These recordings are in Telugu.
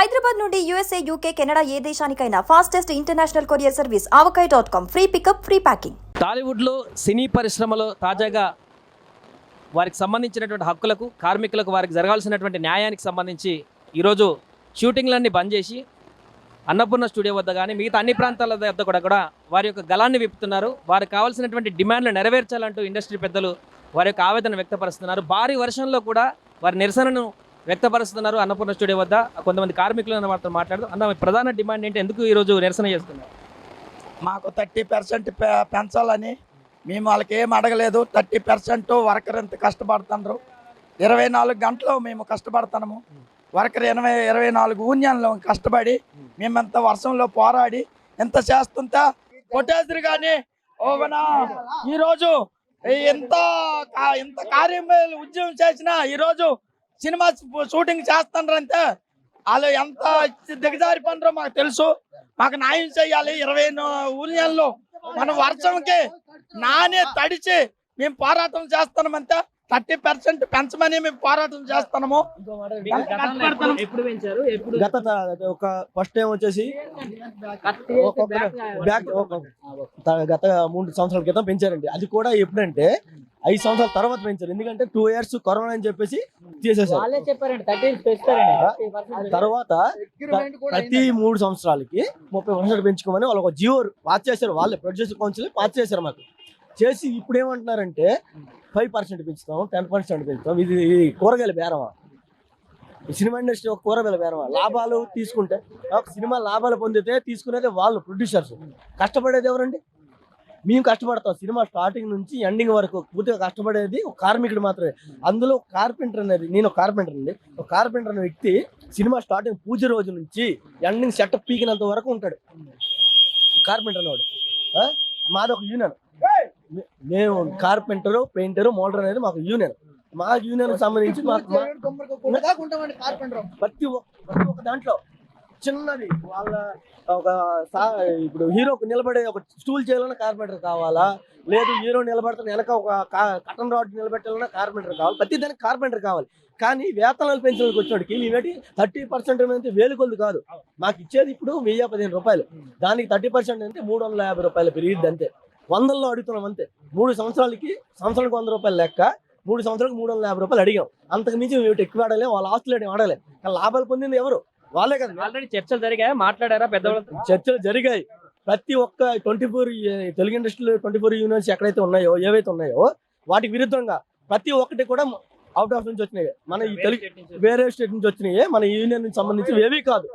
హైదరాబాద్ నుండి యూఎస్ఏ యూకే కెనడా ఏ దేశానికైనా fastest international courier service Avakaya dot com free pickup free packing టాలీవుడ్లో సినీ పరిశ్రమలో తాజాగా వారికి సంబంధించినటువంటి హక్కులకు కార్మికులకు వారికి జరగాల్సినటువంటి న్యాయానికి సంబంధించి ఈరోజు షూటింగ్లన్నీ బంద్ చేసి అన్నపూర్ణ స్టూడియో వద్ద కానీ మిగతా అన్ని ప్రాంతాల వద్ద కూడా కూడా వారి యొక్క గలాన్ని విప్పుతున్నారు. వారికి కావాల్సినటువంటి డిమాండ్లు నెరవేర్చాలంటూ ఇండస్ట్రీ పెద్దలు వారి యొక్క ఆవేదన వ్యక్తపరుస్తున్నారు. భారీ వర్షంలో కూడా వారి నిరసనను వ్యక్తపరుస్తున్నారు అన్నపూర్ణ స్టూడియో వద్ద. కొంతమంది కార్మికులను మాత్రం మాట్లాడుతూ అన్న ప్రధాన డిమాండ్ ఏంటి? ఎందుకు ఈరోజు నిరసన చేస్తున్నారు? మాకు థర్టీ పర్సెంట్ పెంచాలని మేము వాళ్ళకి ఏం అడగలేదు. థర్టీ పర్సెంట్ వర్కర్ ఎంత కష్టపడుతున్నారు ఇరవై నాలుగు గంటలు మేము కష్టపడుతున్నాము. వర్కర్ ఎనభై ఇరవై నాలుగు యూనియన్లు కష్టపడి మేమంత వర్షంలో పోరాడి ఎంత చేస్తుంటే కొట్టేద్దరు కానీ ఓవనా? ఈరోజు ఎంత ఎంత కార్యం ఉద్యమం చేసినా ఈరోజు సినిమా షూటింగ్ చేస్తున్నారంటే వాళ్ళు ఎంత దిగజారి పనురో మాకు తెలుసు. మాకు న్యాయం చేయాలి. ఇరవై యూనియన్లు మన వర్షంకి నానే తడిచి మేము పోరాటం చేస్తున్నామంటే థర్టీ పర్సెంట్ పెంచమని మేము పోరాటం చేస్తున్నాము ఎప్పుడు గత ఒక ఫస్ట్ టైం వచ్చేసి గత మూడు సంవత్సరాల క్రితం పెంచారండి. అది కూడా ఎప్పుడంటే ఐదు సంవత్సరాల తర్వాత పెంచారు. ఎందుకంటే టూ ఇయర్స్ కరోనా అని చెప్పేసి తర్వాత ప్రతి మూడు సంవత్సరాలకి ముప్పై పర్సెంట్ పెంచుకోమని వాళ్ళు ఒక జియో పాస్ చేశారు వాళ్ళే ప్రొడ్యూసర్ కౌన్సిల్ పాస్ చేశారు మాకు. చేసి ఇప్పుడు ఏమంటున్నారంటే ఫైవ్ పర్సెంట్ పెంచుతాం టెన్ పర్సెంట్ పెంచుతాం ఇది ఇది కూరగాయల బేరమా. ఈ సినిమా ఇండస్ట్రీ ఒక కూరగాయల బేరమా. లాభాలు తీసుకుంటే ఒక సినిమా లాభాలు పొందితే తీసుకునేది వాళ్ళు ప్రొడ్యూసర్స్. కష్టపడేది ఎవరండి? మేము కష్టపడతాం. సినిమా స్టార్టింగ్ నుంచి ఎండింగ్ వరకు పూర్తిగా కష్టపడేది ఒక కార్మికుడు మాత్రమే. అందులో కార్పెంటర్ అనేది నేను ఒక కార్పెంటర్ అండి. ఒక కార్పెంటర్ అనే వ్యక్తి సినిమా స్టార్టింగ్ పూజ రోజు నుంచి ఎండింగ్ సెటప్ పీకినంత వరకు ఉంటాడు. కార్పెంటర్ అనేవాడు? మాది ఒక యూనియన్ మేము కార్పెంటర్ పెయింటర్ మోడర్ అనేది మాకు యూనియన్ మా యూనియన్ సంబంధించి మాకు ప్రతి ఒక్క దాంట్లో. చిన్నది. వాళ్ళ ఒక ఇప్పుడు హీరోకు నిలబడే ఒక స్టూల్ చేయాలన్నా కార్పెంటర్ కావాలా? లేదు హీరో నిలబడుతున్న వెనక ఒక కటన్ రాడ్ నిలబెట్టాలన్నా కార్పెంటర్ కావాలి. ప్రతి దానికి కార్పెంటర్ కావాలి. కానీ వేతనాలు పెంచడానికి వచ్చినోడికి మేమేంటి థర్టీ పర్సెంట్ అనేది వేలు కొద్ది కాదు. మాకు ఇచ్చేది ఇప్పుడు వెయ్యి పదిహేను రూపాయలు. దానికి థర్టీ పర్సెంట్ అంటే మూడు వందల యాభై రూపాయలు పెరిగిద్ది అంతే. వందల్లో అడుగుతున్నాం అంతే. మూడు సంవత్సరాలకి సంవత్సరానికి వంద రూపాయలు లెక్క. మూడు సంవత్సరాలకు మూడు వందల యాభై రూపాయలు అడిగాం. అంతకు మించి మేము ఎక్కువ ఆడలే వాళ్ళ ఆస్తులు ఏం ఆడలే. కానీ లాభాలు పొందింది ఎవరు? వాళ్ళే కదా. ఆల్రెడీ చర్చలు జరిగాయి? మాట్లాడారా పెద్దవాళ్ళతో? చర్చలు జరిగాయి. ప్రతి ఒక్క ట్వంటీ ఫోర్ తెలుగు ఇండస్ట్రీలో ట్వంటీ ఫోర్ యూనియన్స్ ఎక్కడైతే ఉన్నాయో ఏవైతే ఉన్నాయో వాటికి విరుద్ధంగా ప్రతి ఒక్కటి కూడా అవుట్ ఆఫ్ నుంచి వచ్చినాయి. మన ఈ తెలుగు వేరే స్టేట్ నుంచి వచ్చినాయి. మన యూనియన్ నుంచి సంబంధించి ఏవి కాదు.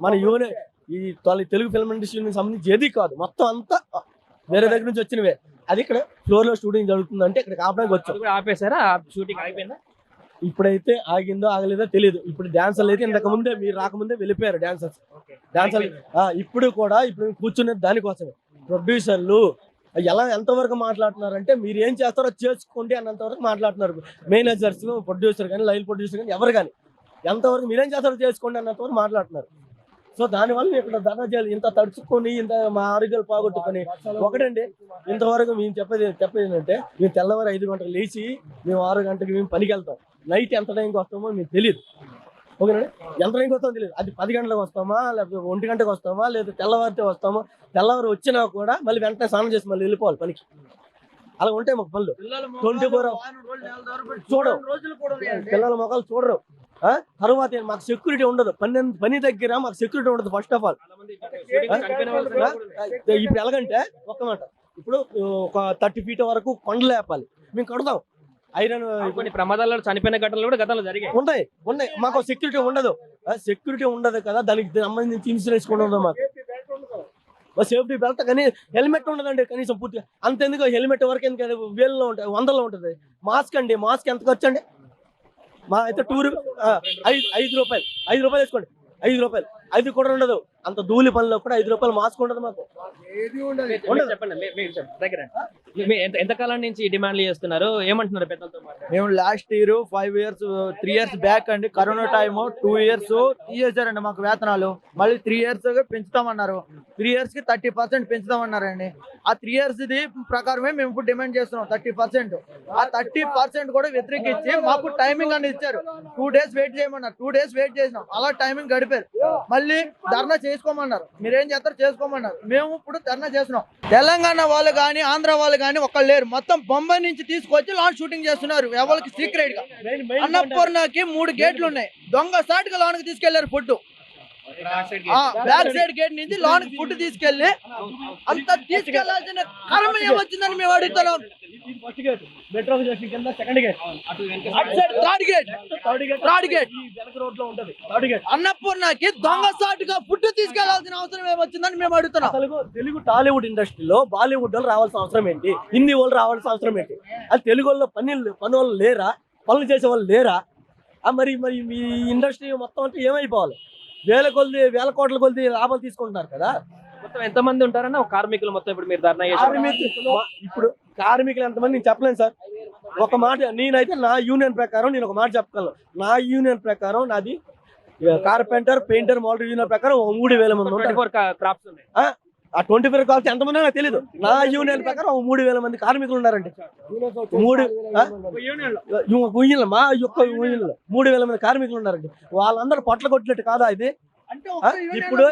మన యూనియన్ ఈ తొలి- తెలుగు ఫిల్మ్ ఇండస్ట్రీ నుంచి సంబంధించి ఏది కాదు. మొత్తం అంతా వేరే దగ్గర నుంచి వచ్చినవే. అది ఇక్కడ ఫ్లోర్లో షూటింగ్ జరుగుతుందంటే ఇక్కడ ఆపడానికి వచ్చాం. ఆపేశారా? షూటింగ్ అయిపోయిందా ఇప్పుడైతే ఆగిందో ఆగలేదో తెలియదు ఇప్పుడు డాన్సర్లు అయితే ఇంతకు ముందే మీరు రాకముందే వెళ్ళిపోయారు డాన్సర్స్. డాన్సర్లు ఇప్పుడు కూడా ఇప్పుడు కూర్చునేది దానికోసమే. ప్రొడ్యూసర్లు ఎలా ఎంతవరకు మాట్లాడుతున్నారంటే మీరు ఏం చేస్తారో చేసుకోండి అన్నంత వరకు మాట్లాడుతున్నారు. మేనేజర్స్ ప్రొడ్యూసర్ కానీ లైన్ ప్రొడ్యూసర్ కానీ ఎవరు కానీ ఎంతవరకు మీరేం చేస్తారో చేసుకోండి అన్నంత వరకు మాట్లాడుతున్నారు. సో దానివల్ల మేము ఇక్కడ ధర్నా చేయాలి ఇంత తడుచుకొని ఇంత మా ఆరోగ్యాలు పోగొట్టుకొని ఒకటండి. ఇంతవరకు మేము చెప్పేది చెప్పేది ఏంటంటే మేము తెల్లవారు ఐదు గంటలకు లేచి మేము ఆరు గంటలకు మేము పనికి వెళ్తాం. నైట్ ఎంత టైంకి వస్తామో మీకు తెలియదు ఓకేనండి? ఎంత టైంకి వస్తామో తెలియదు అది పది గంటలకు వస్తామా లేకపోతే ఒంటి గంటకు వస్తామా లేదా తెల్లవారితే వస్తామా? తెల్లవారు వచ్చినా కూడా మళ్ళీ వెంటనే స్నానం చేసి మళ్ళీ వెళ్ళిపోవాలి పనికి. అలా ఉంటాయి మాకు పనులు. ట్వంటీ ఫోర్ చూడరు. పిల్లల మొక్కలు చూడరు? తర్వాత మాకు సెక్యూరిటీ ఉండదు. పని పని దగ్గర మాకు సెక్యూరిటీ ఉండదు ఫస్ట్ ఆఫ్ ఆల్ ఇప్పుడు ఎలాగంటే ఒక్క మాట. ఇప్పుడు ఒక థర్టీ ఫీట్ వరకు కొండలు లేపాలి. మేము కడతాం. ఐరన్ కొన్ని ప్రమాదాల్లో చనిపోయిన ఘటనలు కూడా గతంలో జరిగాయి. ఉన్నాయి ఉన్నాయి. మాకు సెక్యూరిటీ ఉండదు. సెక్యూరిటీ ఉండదు కదా దానికి సంబంధించి ఇన్సూరెన్స్ కూడా ఉండదు మాకు. సేఫ్టీ బెల్ట్ కానీ హెల్మెట్ ఉండదండి కనీసం పూర్తిగా. అంతెందుకు? హెల్మెట్ వరకు ఎందుకు? వేలలో ఉంటుంది వందల్లో ఉంటుంది. మాస్క్ అండి మాస్క్ ఎంత ఖర్చు అండి మా అయితే టూ ఐదు ఐదు రూపాయలు. ఐదు రూపాయలు వేసుకోండి. ఐదు రూపాయలు. అది కూడా ఉండదు. అంత ధూళి పనిలో కూడా ఐదు రూపాయలు మాస్క్ ఉండదు మాకు. మీరు చెప్పండి ఎంత ఎంతకాలం నుంచి డిమాండ్ డిమాండ్లు చేస్తున్నారు? ఏమంటున్నారు పెద్దలతో మేము last year five years three years back అండి. కరోనా టైమ్ టూ ఇయర్స్ తీసేశారండి మాకు వేతనాలు. మళ్ళీ త్రీ ఇయర్స్ పెంచుతామన్నారు. త్రీ ఇయర్స్కి థర్టీ పర్సెంట్ పెంచుతామన్నారండి. ఆ త్రీ ఇయర్స్ ది ప్రకారమే మేము ఇప్పుడు డిమాండ్ చేస్తున్నాం థర్టీ పర్సెంట్ ఆ థర్టీ పర్సెంట్ కూడా వ్యతిరేకించి మాకు టైమింగ్ అని ఇచ్చారు. టూ డేస్ వెయిట్ చేయమన్నారు. టూ డేస్ వెయిట్ చేసినాం. అలా టైమింగ్ గడిపారు. మళ్ళీ ధర్నా చేసుకోమన్నారు. మీరేం చేస్తారు చేసుకోమన్నారు. మేము ఇప్పుడు ధర్నా చేస్తున్నాం. తెలంగాణ వాళ్ళు కానీ ఆంధ్ర వాళ్ళు కానీ ఒక్కళ్ళు లేరు. మొత్తం బొంబాయి నుంచి తీసుకొచ్చి లాంచ్ షూటింగ్ చేస్తున్నారు. ఎవరికి సీక్రెట్గా. అన్నపూర్ణకి మూడు గేట్లు ఉన్నాయి. దొంగ సాటుగా లోనికి తీసుకెళ్ళారు ఫుడ్ బ్యాక్ సైడ్ గేట్ నుంచి లోనికి ఫుడ్ తీసుకెళ్ళి అంత తీసుకెళ్ళాల్సిన కర్మ ఏమొచ్చిందని మేము అడుగుతున్నాం. First gate. మెట్రో స్టేషన్ కింద సెకండ్ గేట్. అటు side third gate. Third gate third gate. ఈ వెనక రోడ్లో ఉంటది. Third gate. అన్నపూర్ణకి దొంగ సాటుగా ఫుడ్ తీసుకెళ్ళాల్సిన అవసరం ఏమొచ్చిందని మేము అడుగుతున్నాం. అసలు తెలుగు టాలీవుడ్ ఇండస్ట్రీలో బాలీవుడ్ వాళ్ళు రావాల్సిన అవసరం ఏంటి? హిందీ వాళ్ళు రావాల్సిన అవసరం ఏంటి? అది తెలుగు వాళ్ళు పని పని వాళ్ళు లేరా? పనులు చేసే వాళ్ళు లేరా? మరి మరి మీ ఇండస్ట్రీ మొత్తం అంటే ఏమైపోవాలి? వేల కొద్ది వేల కోట్ల కొద్ది లాభాలు తీసుకుంటున్నారు కదా. మొత్తం ఎంతమంది ఉంటారన్న? ఒక కార్మికులు మొత్తం ఇప్పుడు మీరు ధర్నా కార్మికులు ఇప్పుడు కార్మికులు ఎంతమంది నేను చెప్పలేను సార్. ఒక మాట నేనైతే నా యూనియన్ ప్రకారం నేను ఒక మాట చెప్పగలను. నా యూనియన్ ప్రకారం నాది కార్పెంటర్ పెయింటర్ మోడల్ యూనియన్ ప్రకారం మూడు వేల మంది ఉంటారు. ఫోర్ క్రాప్స్ ఉన్నాయి. ఆ ట్వంటీ ఫోర్ కాల్స్ ఎంతమంది నాకు తెలియదు నా యూనియన్ ప్రకారం మూడు వేల మంది కార్మికులు ఉన్నారండి. మూడు మా యొక్క యూనియన్లో మూడు వేల మంది కార్మికులు ఉన్నారండి. వాళ్ళందరూ పొట్ల కొట్టినట్టు కాదా ఇది? ఇప్పుడు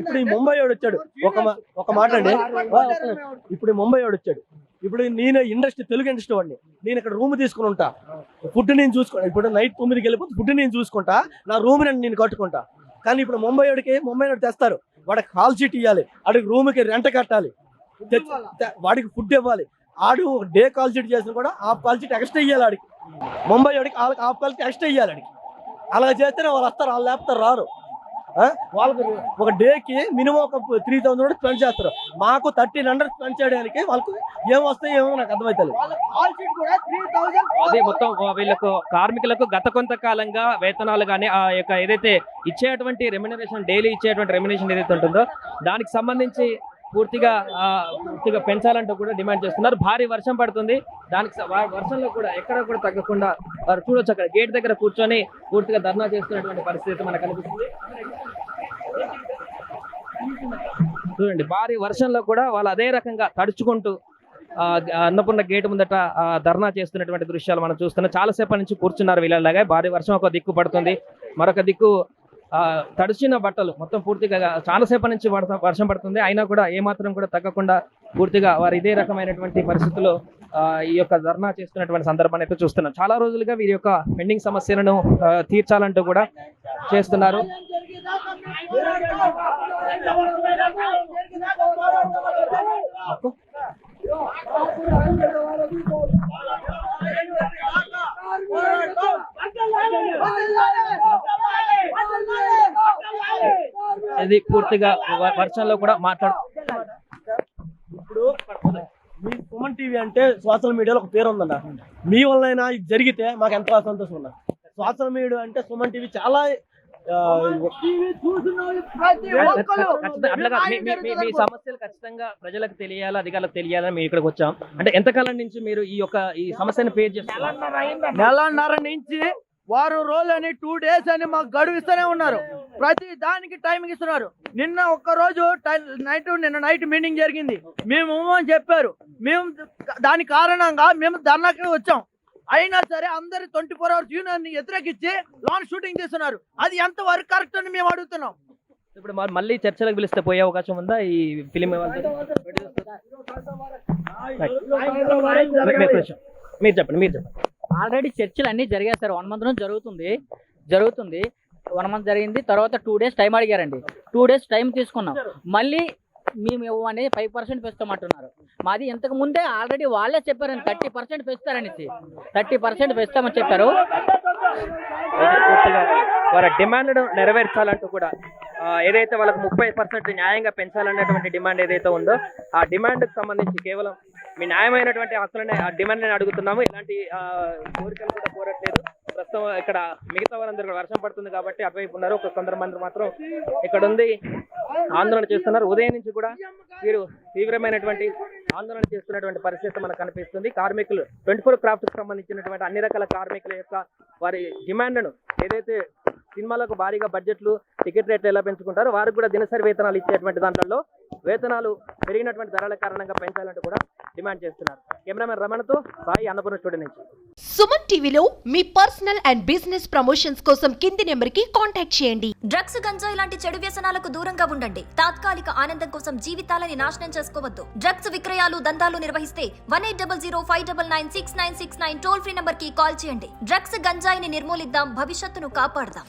ఇప్పుడు ఈ ముంబై వాడు వచ్చాడు. ఒక ఒక మాట అండి. ఇప్పుడు ఈ ముంబై వాడు వచ్చాడు. ఇప్పుడు నేను ఇండస్ట్రీ తెలుగు ఇండస్ట్రీ వాడిని. నేను ఇక్కడ రూమ్ తీసుకుని ఉంటా. ఫుడ్ నేను చూసుకుంటా. ఇప్పుడు నైట్ తొమ్మిదికి వెళ్ళిపోతే ఫుడ్ నేను చూసుకుంటా. నా రూమ్ నేను కట్టుకుంటా. కానీ ఇప్పుడు ముంబై వాడికి ముంబై వాడు తెస్తారు. వాడికి కాల్ షీట్ ఇవ్వాలి వాడికి రూమ్కి రెంట్ కట్టాలి. వాడికి ఫుడ్ ఇవ్వాలి. ఆడు డే కాల్ షీట్ చేసిన కూడా హాఫ్ కాల్ షీట్ ఎక్స్ట్రా ఇవ్వాలి ఆడికి. ముంబై వాడికి వాళ్ళకి హాఫ్ కాల్ షీట్ ఎక్స్ట్రా ఇవ్వాలి ఆడికి. అలా చేస్తేనే వాళ్ళు వస్తారు వాళ్ళు లేకపోతే రారు? వాళ్ళకి ఒక డేకి మినిమం ఒక త్రీ థౌసండ్ కూడా స్పెండ్ చేస్తారు. మాకు థర్టీన్ హండ్రెడ్ స్పెండ్ చేయడానికి వాళ్ళకు ఏం వస్తాయి ఏమో నాకు అర్థమవుతుంది కాల్ షీట్ కూడా త్రీ థౌసండ్ అదే మొత్తం వీళ్ళకు కార్మికులకు గత కొంతకాలంగా వేతనాలు కానీ ఆ యొక్క ఏదైతే ఇచ్చేటువంటి రెమ్యునరేషన్ డైలీ ఇచ్చేటువంటి రెమ్యునరేషన్ ఏదైతే ఉంటుందో దానికి సంబంధించి పూర్తిగా పూర్తిగా పెంచాలంటూ కూడా డిమాండ్ చేస్తున్నారు. భారీ వర్షం పడుతుంది. దానికి వర్షంలో కూడా ఎక్కడ కూడా తగ్గకుండా వారు చూడొచ్చు అక్కడ. గేట్ దగ్గర కూర్చొని పూర్తిగా ధర్నా చేస్తున్నటువంటి పరిస్థితి మనకు కనిపిస్తుంది చూడండి. భారీ వర్షంలో కూడా వాళ్ళు అదే రకంగా తడుచుకుంటూ ఆ, అన్నపూర్ణ గేట్ ముందట ధర్నా చేస్తున్నటువంటి దృశ్యాలు మనం చూస్తున్నాం. చాలాసేపటి నుంచి కూర్చున్నారు వీళ్ళలాగా. భారీ వర్షం ఒక దిక్కు పడుతుంది. మరొక దిక్కు ఆ, తడిచిన బట్టలు మొత్తం పూర్తిగా చాలాసేపటి నుంచి వర్షం- వర్షం పడుతుంది. అయినా కూడా ఏమాత్రం కూడా తగ్గకుండా పూర్తిగా వారు ఇదే రకమైనటువంటి పరిస్థితుల్లో ఈ యొక్క ధర్నా చేస్తున్నటువంటి సందర్భాన్ని అయితే చూస్తున్నాం. చాలా రోజులుగా వీరి యొక్క పెండింగ్ సమస్యలను తీర్చాలంటూ కూడా చేస్తున్నారు. ఇది పూర్తిగా వర్షంలో కూడా మాట్లాడు ఇప్పుడు మీ సుమన్ టీవీ అంటే సోషల్ మీడియాలో ఒక పేరు ఉందన్న మీ వల్లైనా ఇది జరిగితే మాకు ఎంతో సంతోషం ఉన్నా సోషల్ మీడియా అంటే సుమన్ టీవీ చాలా మీ- మీ- మీ- మీ సమస్యలు ఖచ్చితంగా ప్రజలకు తెలియాలి అధికారులకు తెలియాలని మేము ఇక్కడికి వచ్చాం. అంటే ఎంతకాలం నుంచి మీరు ఈ యొక్క ఈ సమస్యను ఫేస్ చేస్తున్నారు? నెలన్నర నుంచి వారం రోజులు అని టూ డేస్ అని మాకు గడువు ఇస్తూనే ఉన్నారు ప్రతి దానికి టైమింగ్ ఇస్తున్నారు నిన్న ఒక్క రోజు నైట్ నిన్న నైట్ మీటింగ్ జరిగింది మేము అని చెప్పారు మేము దాని కారణంగా మేము ధర్నాకి వచ్చాం అయినా సరే అందరు ట్వంటీ ఫోర్ అవర్స్ యూనియన్ వ్యతిరేకించి లాన్ షూటింగ్ చేస్తున్నారు అది ఎంత వరకు కరెక్ట్ అని మేము అడుగుతున్నాం ఇప్పుడు మరి మళ్ళీ చర్చలకు పిలిస్తే పోయే అవకాశం ఉందా ఈ ఫిలిం మీరు చెప్పండి మీరు చెప్పండి ఆల్రెడీ చర్చలు అన్నీ జరిగాయి సార్. వన్ మంత్ నుంచి జరుగుతుంది. జరుగుతుంది. వన్ మంత్ జరిగింది. తర్వాత టూ డేస్ టైం అడిగారండి. టూ డేస్ టైం తీసుకున్నాం. మళ్ళీ మేము ఇవ్వని ఫైవ్ పర్సెంట్ పెస్తామంటున్నారు మాది ఇంతకు ముందే ఆల్రెడీ వాళ్ళే చెప్పారని థర్టీ పర్సెంట్ పెస్తారనేసి థర్టీ పర్సెంట్ పెస్తామని చెప్పారు. వారి డిమాండ్ నెరవేర్చాలంటూ కూడా ఏదైతే వాళ్ళకి ముప్పై పర్సెంట్ న్యాయంగా పెంచాలనేటువంటి డిమాండ్ ఏదైతే ఉందో ఆ డిమాండ్కి సంబంధించి కేవలం మీ న్యాయమైనటువంటి హక్కులనే ఆ డిమాండ్ అడుగుతున్నాము. ఇలాంటి కోరికలు కూడా కోరట్లేదు. ప్రస్తుతం ఇక్కడ మిగతా వారందరూ వర్షం పడుతుంది కాబట్టి అటువైపు ఉన్నారు. ఒక కొందరు మాత్రం ఇక్కడ ఉంది ఆందోళన చేస్తున్నారు. ఉదయం నుంచి కూడా వీరు తీవ్రమైనటువంటి ఆందోళన చేస్తున్నటువంటి పరిస్థితి మనకు కనిపిస్తుంది. కార్మికులు ట్వంటీ ఫోర్ క్రాఫ్ట్ సంబంధించినటువంటి అన్ని రకాల కార్మికుల యొక్క వారి డిమాండ్ను ఏదైతే సినిమాలకు భారీగా బడ్జెట్లు టికెట్ రేట్లు ఎలా పెంచుకుంటారో వారికి కూడా దినసరి వేతనాలు ఇచ్చేటువంటి దాంట్లో వేతనాలు పెరిగినటువంటి ధరల కారణంగా పెంచాలంటూ కూడా డిమాండ్ చేస్తున్నారు. కెమెరామెన్ రమణతో సాయి అన్నపూర్ణ స్టూడియో నుంచి. సుమన్ టీవీలో మీ పర్సనల్ అండ్ బిజినెస్ ప్రమోషన్స్ కోసం కింది నెంబర్కి కాంటాక్ట్ చేయండి. డ్రగ్స్ గంజాయి లాంటి చెడు వ్యసనాలకు దూరంగా ఉండండి. తాత్కాలిక ఆనందం కోసం జీవితాలని నాశనం చేసుకోవద్దు. డ్రగ్స్ విక్రయాలు దందాలు నిర్వహిస్తే one eight double zero five double nine six nine six nine toll free నంబర్కి కాల్ చేయండి. డ్రగ్స్ గంజాయిని నిర్మూలిద్దాం భవిష్యత్తును కాపాడదాం.